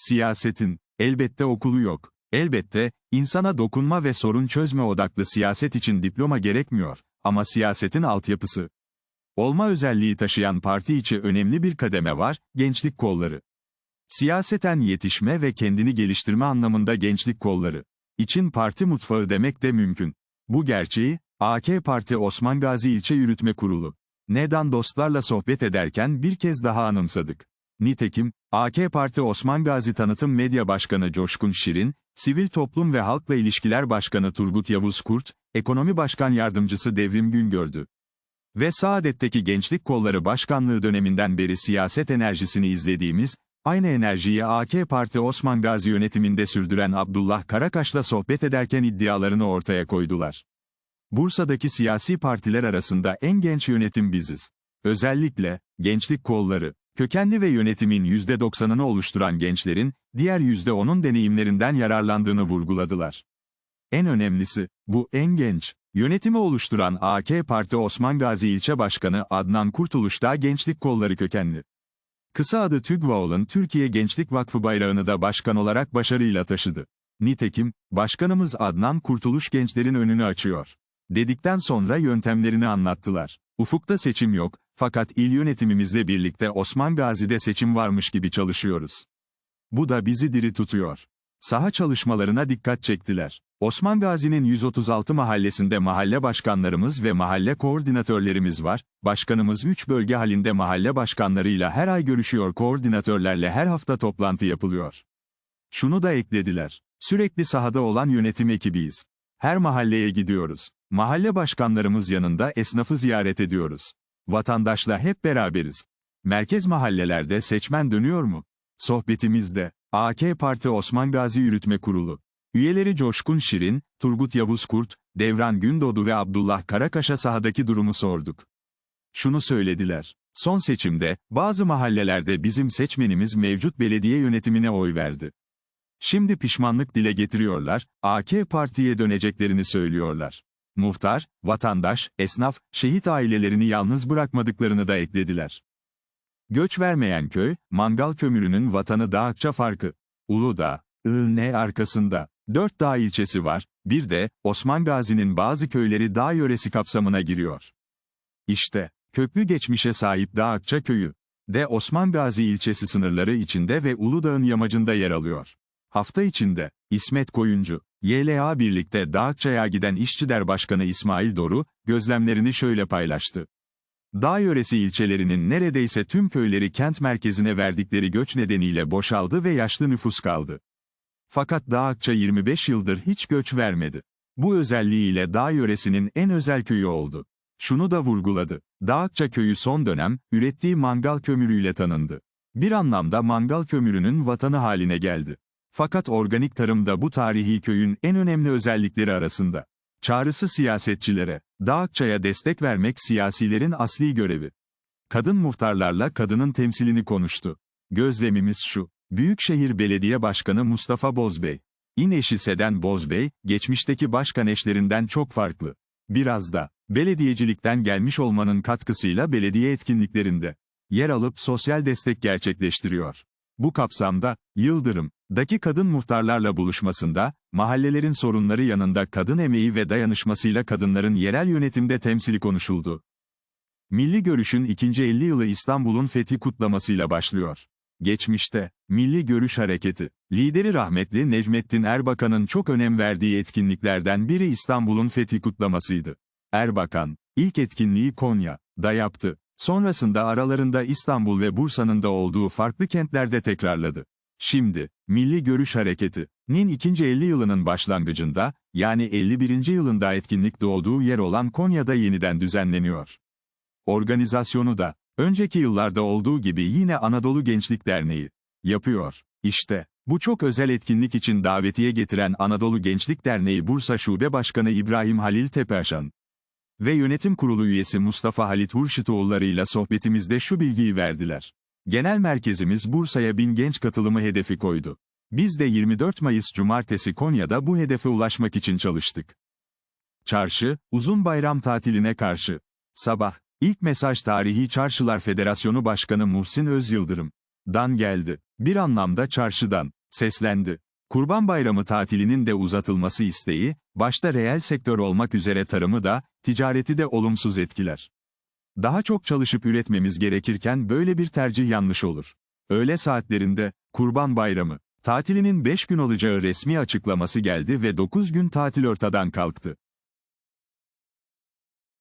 Siyasetin, elbette okulu yok. Elbette, insana dokunma ve sorun çözme odaklı siyaset için diploma gerekmiyor. Ama siyasetin altyapısı. Olma özelliği taşıyan parti içi önemli bir kademe var, gençlik kolları. Siyaseten yetişme ve kendini geliştirme anlamında gençlik kolları. için parti mutfağı demek de mümkün. Bu gerçeği, AK Parti Osman Gazi İlçe Yürütme Kurulu. Neden dostlarla sohbet ederken bir kez daha anımsadık. Nitekim, AK Parti Osman Gazi Tanıtım Medya Başkanı Coşkun Şirin, Sivil Toplum ve Halkla İlişkiler Başkanı Turgut Yavuz Kurt, Ekonomi Başkan Yardımcısı Devrim Güngördü. Ve Saadet'teki Gençlik Kolları Başkanlığı döneminden beri siyaset enerjisini izlediğimiz, aynı enerjiyi AK Parti Osman Gazi yönetiminde sürdüren Abdullah Karakaş'la sohbet ederken iddialarını ortaya koydular. Bursa'daki siyasi partiler arasında en genç yönetim biziz. Özellikle, gençlik kolları, kökenli ve yönetimin %90'ını oluşturan gençlerin, diğer %10'un deneyimlerinden yararlandığını vurguladılar. En önemlisi, bu en genç, yönetimi oluşturan AK Parti Osman Gazi İlçe Başkanı Adnan Kurtuluş da gençlik kolları kökenli. Kısa adı TÜGVAOL'un Türkiye Gençlik Vakfı bayrağını da başkan olarak başarıyla taşıdı. Nitekim, başkanımız Adnan Kurtuluş gençlerin önünü açıyor. Dedikten sonra yöntemlerini anlattılar. Ufukta seçim yok, fakat il yönetimimizle birlikte Osman Gazi'de seçim varmış gibi çalışıyoruz. Bu da bizi diri tutuyor. Saha çalışmalarına dikkat çektiler. Osman Gazi'nin 136 mahallesinde mahalle başkanlarımız ve mahalle koordinatörlerimiz var, başkanımız 3 bölge halinde mahalle başkanlarıyla her ay görüşüyor koordinatörlerle her hafta toplantı yapılıyor. Şunu da eklediler. Sürekli sahada olan yönetim ekibiyiz. Her mahalleye gidiyoruz. Mahalle başkanlarımız yanında esnafı ziyaret ediyoruz. Vatandaşla hep beraberiz. Merkez mahallelerde seçmen dönüyor mu? Sohbetimizde, AK Parti Osman Gazi Yürütme Kurulu. Üyeleri Coşkun Şirin, Turgut Yavuz Kurt, Devran Gündoğdu ve Abdullah Karakaş'a sahadaki durumu sorduk. Şunu söylediler. Son seçimde, bazı mahallelerde bizim seçmenimiz mevcut belediye yönetimine oy verdi. Şimdi pişmanlık dile getiriyorlar, AK Parti'ye döneceklerini söylüyorlar. Muhtar, vatandaş, esnaf, şehit ailelerini yalnız bırakmadıklarını da eklediler. Göç vermeyen köy, mangal kömürünün vatanı Dağakça farkı. Uludağ, İğne arkasında, dört dağ ilçesi var, bir de, Osman Gazi'nin bazı köyleri dağ yöresi kapsamına giriyor. İşte, köklü geçmişe sahip Dağakça köyü, de Osman Gazi ilçesi sınırları içinde ve Uludağ'ın yamacında yer alıyor. Hafta içinde, İsmet Koyuncu, YLA birlikte Dağakça'ya giden İşçider Başkanı İsmail Doru, gözlemlerini şöyle paylaştı. Dağ yöresi ilçelerinin neredeyse tüm köyleri kent merkezine verdikleri göç nedeniyle boşaldı ve yaşlı nüfus kaldı. Fakat Dağakça 25 yıldır hiç göç vermedi. Bu özelliğiyle dağ yöresinin en özel köyü oldu. Şunu da vurguladı. Dağakça köyü son dönem, ürettiği mangal kömürüyle tanındı. Bir anlamda mangal kömürünün vatanı haline geldi. Fakat organik tarım da bu tarihi köyün en önemli özellikleri arasında. Çağrısı siyasetçilere, Dağakça'ya destek vermek siyasilerin asli görevi. Kadın muhtarlarla kadının temsilini konuştu. Gözlemimiz şu, Büyükşehir Belediye Başkanı Mustafa Bozbey. İn eşi Seden Bozbey, geçmişteki başkan eşlerinden çok farklı. Biraz da, belediyecilikten gelmiş olmanın katkısıyla belediye etkinliklerinde yer alıp sosyal destek gerçekleştiriyor. Bu kapsamda, Yıldırım, daki kadın muhtarlarla buluşmasında, mahallelerin sorunları yanında kadın emeği ve dayanışmasıyla kadınların yerel yönetimde temsili konuşuldu. Milli Görüş'ün ikinci 50 yılı İstanbul'un fethi kutlamasıyla başlıyor. Geçmişte, Milli Görüş Hareketi, lideri rahmetli Necmettin Erbakan'ın çok önem verdiği etkinliklerden biri İstanbul'un fethi kutlamasıydı. Erbakan, ilk etkinliği Konya'da yaptı. Sonrasında aralarında İstanbul ve Bursa'nın da olduğu farklı kentlerde tekrarladı. Şimdi, Milli Görüş Hareketi'nin ikinci 50 yılının başlangıcında, yani 51. yılında etkinlik doğduğu yer olan Konya'da yeniden düzenleniyor. Organizasyonu da, önceki yıllarda olduğu gibi yine Anadolu Gençlik Derneği yapıyor. İşte, bu çok özel etkinlik için davetiye getiren Anadolu Gençlik Derneği Bursa Şube Başkanı İbrahim Halil Tepeaşan ve yönetim kurulu üyesi Mustafa Halit Hurşitoğulları'yla sohbetimizde şu bilgiyi verdiler. Genel merkezimiz Bursa'ya bin genç katılımı hedefi koydu. Biz de 24 Mayıs Cumartesi Konya'da bu hedefe ulaşmak için çalıştık. Çarşı, uzun bayram tatiline karşı. Sabah, ilk mesaj Tarihi Çarşılar Federasyonu Başkanı Muhsin Özyıldırım. Dan geldi. Bir anlamda çarşıdan, seslendi. Kurban Bayramı tatilinin de uzatılması isteği, başta reel sektör olmak üzere tarımı da, ticareti de olumsuz etkiler. Daha çok çalışıp üretmemiz gerekirken böyle bir tercih yanlış olur. Öğle saatlerinde, Kurban Bayramı, tatilinin 5 gün olacağı resmi açıklaması geldi ve 9 gün tatil ortadan kalktı.